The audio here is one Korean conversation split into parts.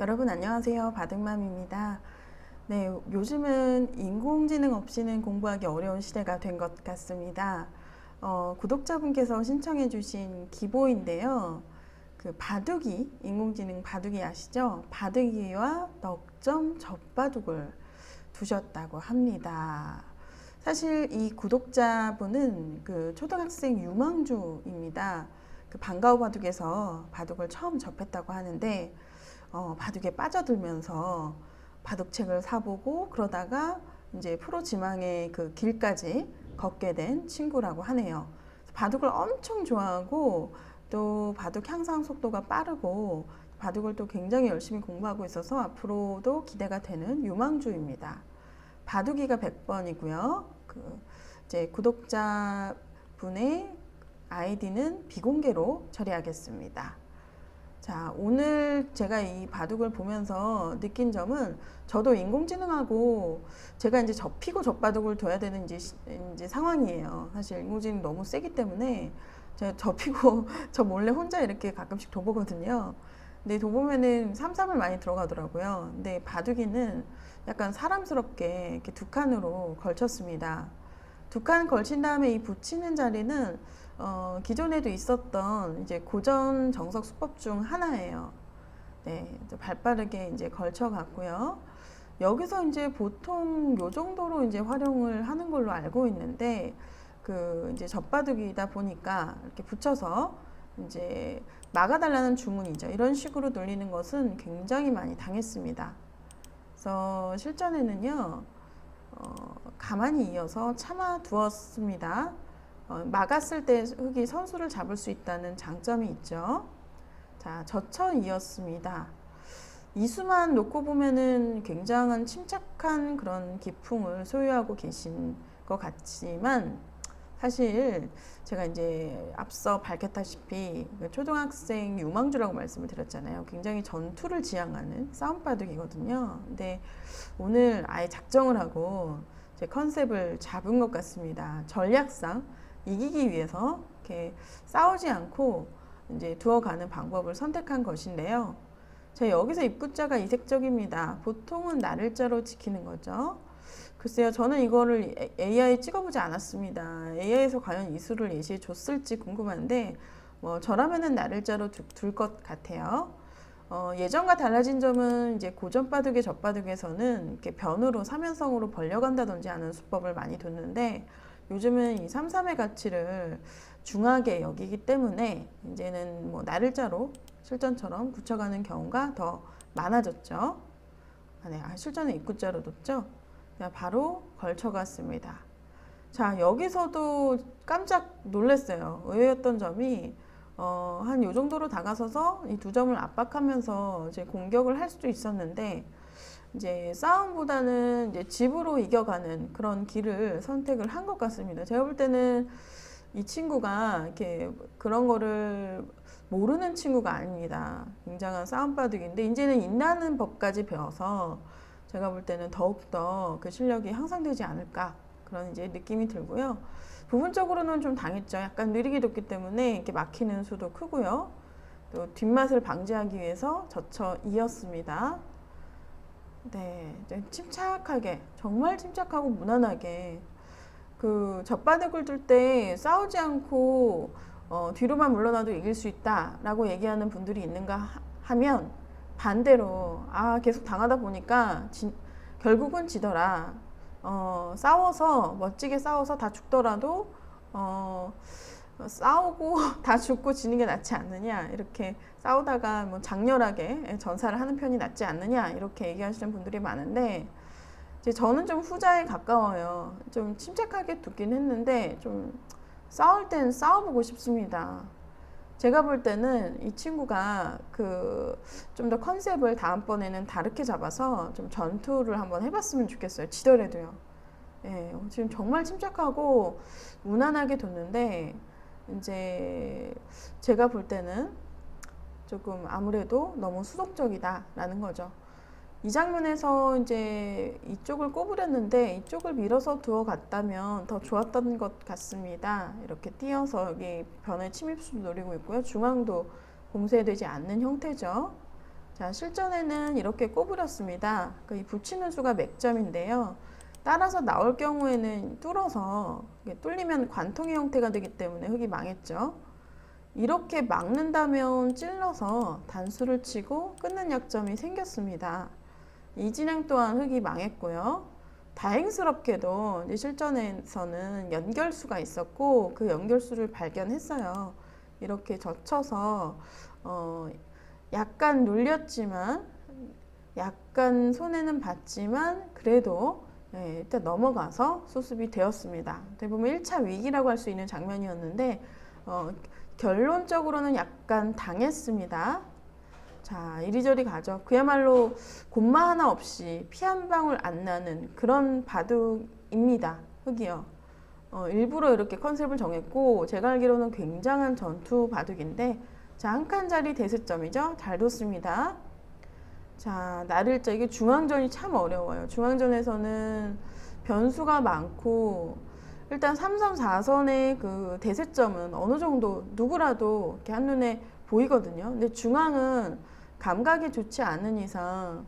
여러분 안녕하세요. 바둑맘입니다. 네, 요즘은 인공지능 없이는 공부하기 어려운 시대가 된 것 같습니다. 어, 구독자분께서 신청해 주신 기보인데요. 그 바둑이, 인공지능 바둑이 아시죠? 바둑이와 넉점 젖바둑을 두셨다고 합니다. 사실 이 구독자분은 그 초등학생 유망주입니다. 그 반가워 바둑에서 바둑을 처음 접했다고 하는데 어, 바둑에 빠져들면서 바둑책을 사보고 그러다가 이제 프로 지망의 그 길까지 걷게 된 친구라고 하네요. 바둑을 엄청 좋아하고 또 바둑 향상 속도가 빠르고 바둑을 또 굉장히 열심히 공부하고 있어서 앞으로도 기대가 되는 유망주입니다. 바둑이가 100번이고요. 그 이제 구독자 분의 아이디는 비공개로 처리하겠습니다. 자, 오늘 제가 이 바둑을 보면서 느낀 점은 저도 인공지능하고 제가 이제 접히고 접바둑을 둬야 되는 이제, 시- 이제 상황이에요. 사실 인공지능 너무 세기 때문에 제가 접히고 저 몰래 혼자 이렇게 가끔씩 둬보거든요. 근데 둬보면은 삼삼을 많이 들어가더라고요. 근데 바둑이는 약간 사람스럽게 이렇게 두 칸으로 걸쳤습니다. 두 칸 걸친 다음에 이 붙이는 자리는 어, 기존에도 있었던 이제 고전 정석 수법 중 하나예요. 네, 발빠르게 이제 걸쳐 갔고요. 여기서 이제 보통 요 정도로 이제 활용을 하는 걸로 알고 있는데 그 이제 젖바둑이다 보니까 이렇게 붙여서 이제 막아달라는 주문이죠. 이런 식으로 돌리는 것은 굉장히 많이 당했습니다. 그래서 실전에는요, 어, 가만히 이어서 참아 두었습니다. 어, 막았을 때 흑이 선수를 잡을 수 있다는 장점이 있죠. 자, 젖혀 이었습니다. 이수만 놓고 보면은 굉장한 침착한 그런 기풍을 소유하고 계신 것 같지만 사실 제가 이제 앞서 밝혔다시피 그 초등학생 유망주라고 말씀을 드렸잖아요. 굉장히 전투를 지향하는 싸움바둑이거든요. 근데 오늘 아예 작정을 하고 제 컨셉을 잡은 것 같습니다. 전략상 이기기 위해서 이렇게 싸우지 않고 이제 두어가는 방법을 선택한 것인데요. 자, 여기서 입구자가 이색적입니다. 보통은 나를자로 지키는 거죠. 글쎄요, 저는 이거를 AI 찍어보지 않았습니다. AI에서 과연 이 수를 예시해 줬을지 궁금한데, 뭐, 저라면은 나를자로 둘 것 같아요. 어, 예전과 달라진 점은 이제 고전 바둑의 젖바둑에서는 이렇게 변으로 삼연성으로 벌려간다든지 하는 수법을 많이 뒀는데, 요즘은 이 삼삼의 가치를 중하게 여기기 때문에 이제는 뭐 나를자로 실전처럼 붙여가는 경우가 더 많아졌죠. 아, 네, 아, 실전에 입구자로 뒀죠. 자, 바로 걸쳐갔습니다. 자, 여기서도 깜짝 놀랐어요. 의외였던 점이 어, 한 요 정도로 다가서서 이 두 점을 압박하면서 이제 공격을 할 수도 있었는데 이제 싸움보다는 이제 집으로 이겨가는 그런 길을 선택을 한 것 같습니다. 제가 볼 때는 이 친구가 이렇게 그런 거를 모르는 친구가 아닙니다. 굉장한 싸움바둑인데 이제는 인나는 법까지 배워서 제가 볼 때는 더욱더 그 실력이 향상되지 않을까 그런 이제 느낌이 들고요. 부분적으로는 좀 당했죠. 약간 느리게 뒀기 때문에 이렇게 막히는 수도 크고요. 또 뒷맛을 방지하기 위해서 젖혀 이었습니다. 네, 침착하게 정말 침착하고 무난하게 그 젖바둑을 둘 때 싸우지 않고 어, 뒤로만 물러나도 이길 수 있다라고 얘기하는 분들이 있는가 하- 하면 반대로 아 계속 당하다 보니까 진- 결국은 지더라. 어, 싸워서 멋지게 싸워서 다 죽더라도 어, 싸우고 다 죽고 지는 게 낫지 않느냐 이렇게 싸우다가 뭐 장렬하게 전사를 하는 편이 낫지 않느냐 이렇게 얘기하시는 분들이 많은데 이제 저는 좀 후자에 가까워요. 좀 침착하게 두긴 했는데 좀 싸울 땐 싸워보고 싶습니다. 제가 볼 때는 이 친구가 그 좀 더 컨셉을 다음번에는 다르게 잡아서 좀 전투를 한번 해봤으면 좋겠어요. 지더라도요. 예, 지금 정말 침착하고 무난하게 뒀는데 이제 제가 볼 때는 조금 아무래도 너무 수동적이다라는 거죠. 이 장면에서 이제 이쪽을 꼬부렸는데 이쪽을 밀어서 두어 갔다면 더 좋았던 것 같습니다. 이렇게 띄어서 여기 변의 침입수도 노리고 있고요. 중앙도 봉쇄되지 않는 형태죠. 자, 실전에는 이렇게 꼬부렸습니다. 그이 붙이는 수가 맥점인데요. 따라서 나올 경우에는 뚫어서 뚫리면 관통의 형태가 되기 때문에 흙이 망했죠. 이렇게 막는다면 찔러서 단수를 치고 끊는 약점이 생겼습니다. 이 진행 또한 흙이 망했고요. 다행스럽게도 실전에서는 연결수가 있었고 그 연결수를 발견했어요. 이렇게 젖혀서 어, 약간 눌렸지만 약간 손해는 봤지만 그래도 네, 일단 넘어가서 수습이 되었습니다. 보면 1차 위기라고 할 수 있는 장면이었는데 어, 결론적으로는 약간 당했습니다. 자, 이리저리 가죠. 그야말로 곰마 하나 없이 피 한 방울 안 나는 그런 바둑입니다. 흙이요. 어, 일부러 이렇게 컨셉을 정했고 제가 알기로는 굉장한 전투 바둑인데 자, 한 칸짜리 대세점이죠. 잘 뒀습니다. 자, 나를자 이게 중앙전이 참 어려워요. 중앙전에서는 변수가 많고 일단 3선 4선의 그 대세점은 어느 정도 누구라도 이렇게 한눈에 보이거든요. 근데 중앙은 감각이 좋지 않은 이상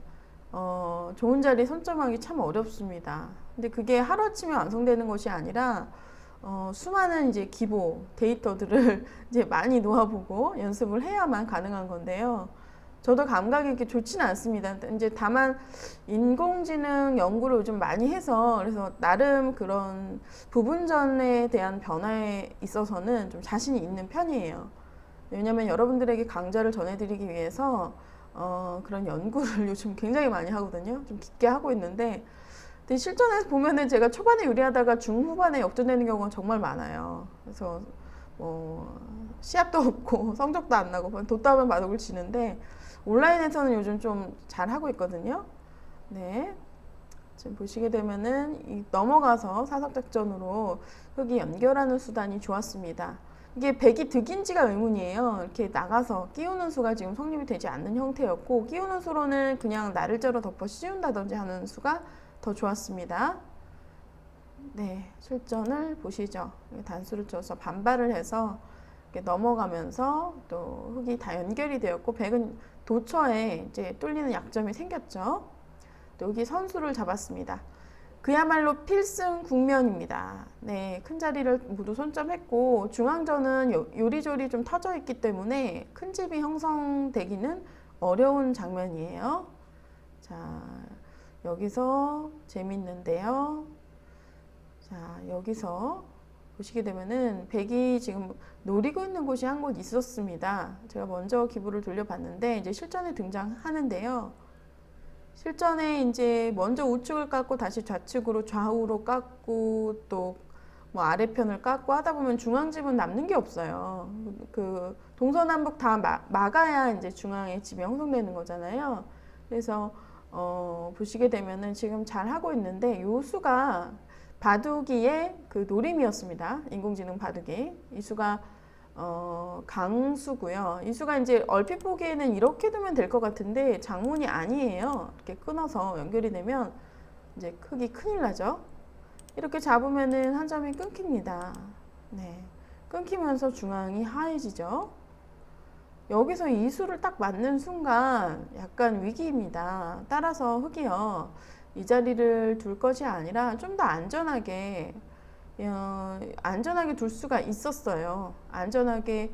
어, 좋은 자리 선점하기 참 어렵습니다. 근데 그게 하루아침에 완성되는 것이 아니라 어, 수많은 이제 기보 데이터들을 이제 많이 놓아보고 연습을 해야만 가능한 건데요. 저도 감각이 이렇게 좋지는 않습니다. 이제 다만 인공지능 연구를 요즘 많이 해서 그래서 나름 그런 부분전에 대한 변화에 있어서는 좀 자신이 있는 편이에요. 왜냐하면 여러분들에게 강좌를 전해드리기 위해서 어, 그런 연구를 요즘 굉장히 많이 하거든요. 좀 깊게 하고 있는데 실전에서 보면은 제가 초반에 유리하다가 중후반에 역전되는 경우가 정말 많아요. 그래서 뭐 시합도 없고 성적도 안 나고 돛담한 바둑을 치는데 온라인에서는 요즘 좀 잘 하고 있거든요. 네. 지금 보시게 되면은 이 넘어가서 사석작전으로 흙이 연결하는 수단이 좋았습니다. 이게 백이 득인지가 의문이에요. 이렇게 나가서 끼우는 수가 지금 성립이 되지 않는 형태였고 끼우는 수로는 그냥 나를 자로 덮어 씌운다든지 하는 수가 더 좋았습니다. 네, 실전을 보시죠. 단수를 쳐서 반발을 해서 넘어가면서 또 흙이 다 연결이 되었고 백은 도처에 이제 뚫리는 약점이 생겼죠. 또 여기 선수를 잡았습니다. 그야말로 필승 국면입니다. 네, 큰 자리를 모두 손점했고 중앙전은 요- 요리조리 좀 터져 있기 때문에 큰 집이 형성되기는 어려운 장면이에요. 자, 여기서 재밌는데요. 자, 여기서 보시게 되면은 백이 지금 노리고 있는 곳이 한 곳 있었습니다. 제가 먼저 기부를 돌려봤는데 이제 실전에 등장하는데요. 실전에 이제 먼저 우측을 깎고 다시 좌측으로 좌우로 깎고 또 뭐 아래편을 깎고 하다 보면 중앙집은 남는 게 없어요. 그 동서남북 다 마- 막아야 이제 중앙에 집이 형성되는 거잖아요. 그래서 어 보시게 되면은 지금 잘 하고 있는데 요 수가 바둑이의 그 노림이었습니다. 인공지능 바둑이 이 수가 어, 강수고요. 이 수가 이제 얼핏 보기에는 이렇게 두면 될 것 같은데 장문이 아니에요. 이렇게 끊어서 연결이 되면 이제 크기 큰일 나죠. 이렇게 잡으면은 한 점이 끊깁니다. 네. 끊기면서 중앙이 하얘지죠. 여기서 이 수를 딱 맞는 순간 약간 위기입니다. 따라서 흙이요. 이 자리를 둘 것이 아니라 좀 더 안전하게 어, 안전하게 둘 수가 있었어요. 안전하게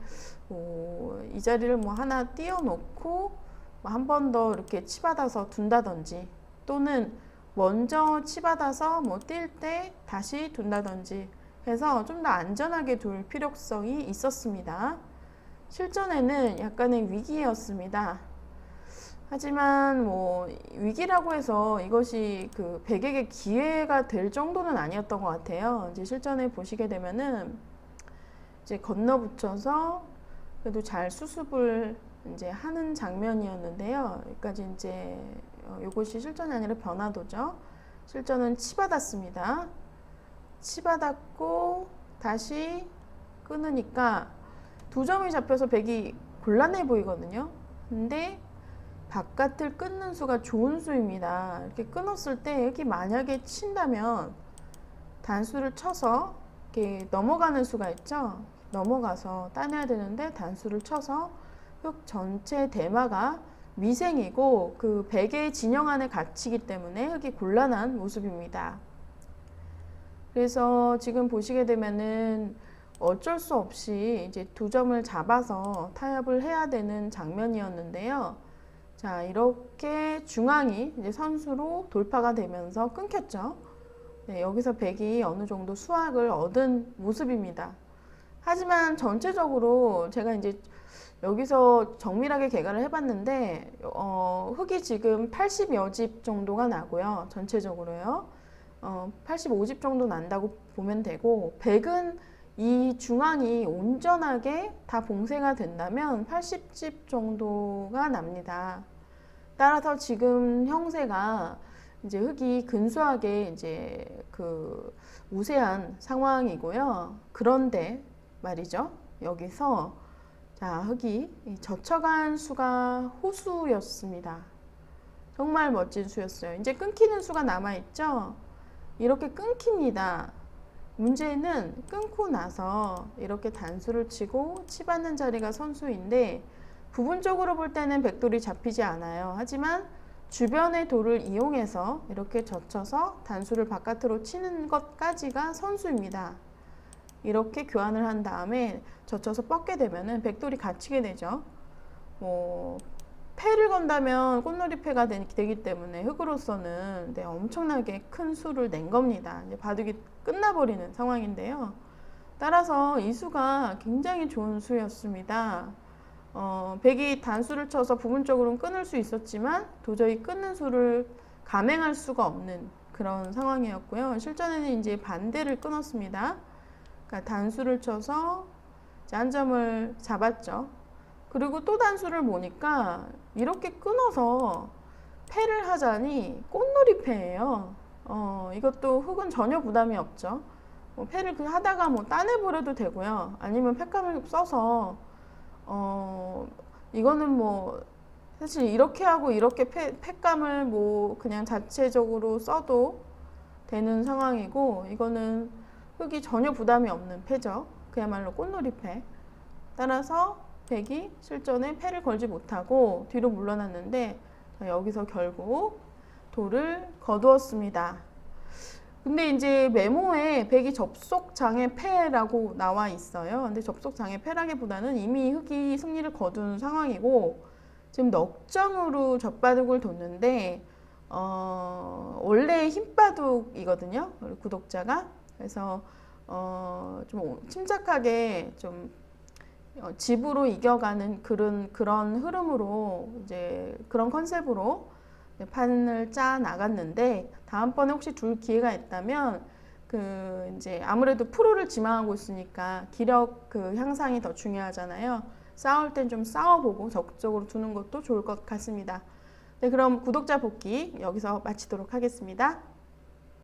어, 이 자리를 뭐 하나 띄워놓고 뭐 한번 더 이렇게 치받아서 둔다든지 또는 먼저 치받아서 뭐 뛸 때 다시 둔다든지 해서 좀 더 안전하게 둘 필요성이 있었습니다. 실전에는 약간의 위기였습니다. 하지만 뭐 위기라고 해서 이것이 그 백에게 기회가 될 정도는 아니었던 것 같아요. 이제 실전에 보시게 되면은 이제 건너붙여서 그래도 잘 수습을 이제 하는 장면이었는데요. 여기까지 이제 어, 이것이 실전이 아니라 변화도죠. 실전은 치받았습니다. 치받았고 다시 끊으니까 두 점이 잡혀서 백이 곤란해 보이거든요. 근데 바깥을 끊는 수가 좋은 수입니다. 이렇게 끊었을 때 여기 만약에 친다면 단수를 쳐서 이렇게 넘어가는 수가 있죠. 넘어가서 따내야 되는데 단수를 쳐서 흙 전체 대마가 미생이고 그 베개의 진영 안에 갇히기 때문에 흙이 곤란한 모습입니다. 그래서 지금 보시게 되면은 어쩔 수 없이 이제 두 점을 잡아서 타협을 해야 되는 장면이었는데요. 자, 이렇게 중앙이 이제 선수로 돌파가 되면서 끊겼죠. 네, 여기서 백이 어느 정도 수확을 얻은 모습입니다. 하지만 전체적으로 제가 이제 여기서 정밀하게 계산을 해봤는데 어, 흙이 지금 80여 집 정도가 나고요. 전체적으로요. 어, 85집 정도 난다고 보면 되고 백은 이 중앙이 온전하게 다 봉쇄가 된다면 80집 정도가 납니다. 따라서 지금 형세가 이제 흙이 근소하게 이제 그 우세한 상황이고요. 그런데 말이죠. 여기서 자, 흙이 이 젖혀간 수가 호수였습니다. 정말 멋진 수였어요. 이제 끊기는 수가 남아있죠? 이렇게 끊깁니다. 문제는 끊고 나서 이렇게 단수를 치고 치받는 자리가 선수인데 부분적으로 볼 때는 백돌이 잡히지 않아요. 하지만 주변의 돌을 이용해서 이렇게 젖혀서 단수를 바깥으로 치는 것까지가 선수입니다. 이렇게 교환을 한 다음에 젖혀서 뻗게 되면은 백돌이 갇히게 되죠. 뭐 패를 건다면 꽃놀이 되- 되기 때문에 흙으로서는 네, 엄청나게 큰 수를 낸 겁니다. 이제 바둑이 끝나버리는 상황인데요. 따라서 이 수가 굉장히 좋은 수였습니다. 어, 백이 단수를 쳐서 부분적으로는 끊을 수 있었지만 도저히 끊는 수를 감행할 수가 없는 그런 상황이었고요. 실전에는 이제 반대를 끊었습니다. 그러니까 단수를 쳐서 한 점을 잡았죠. 그리고 또 단수를 보니까 이렇게 끊어서 패를 하자니 꽃놀이 패예요. 어, 이것도 흙은 전혀 부담이 없죠. 뭐 패를 그냥 하다가 뭐 따내버려도 되고요. 아니면 패감을 써서 어, 이거는 뭐 사실 이렇게 하고 이렇게 패, 패감을 뭐 그냥 자체적으로 써도 되는 상황이고 이거는 흙이 전혀 부담이 없는 패죠. 그야말로 꽃놀이 패. 따라서 백이 실전에 패를 걸지 못하고 뒤로 물러났는데 자, 여기서 결국 돌을 거두었습니다. 근데 이제 메모에 백이 접속 장애 패라고 나와 있어요. 근데 접속 장애 패라기보다는 이미 흑이 승리를 거둔 상황이고 지금 넉점으로 젖바둑을 뒀는데 어, 원래 흰바둑이거든요. 구독자가 그래서 어, 좀 침착하게 좀 어, 집으로 이겨가는 그런 그런 흐름으로 이제 그런 컨셉으로 판을 짜 나갔는데 다음번에 혹시 둘 기회가 있다면 그 이제 아무래도 프로를 지망하고 있으니까 기력 그 향상이 더 중요하잖아요. 싸울 땐 좀 싸워보고 적극적으로 두는 것도 좋을 것 같습니다. 네, 그럼 구독자 복귀 여기서 마치도록 하겠습니다.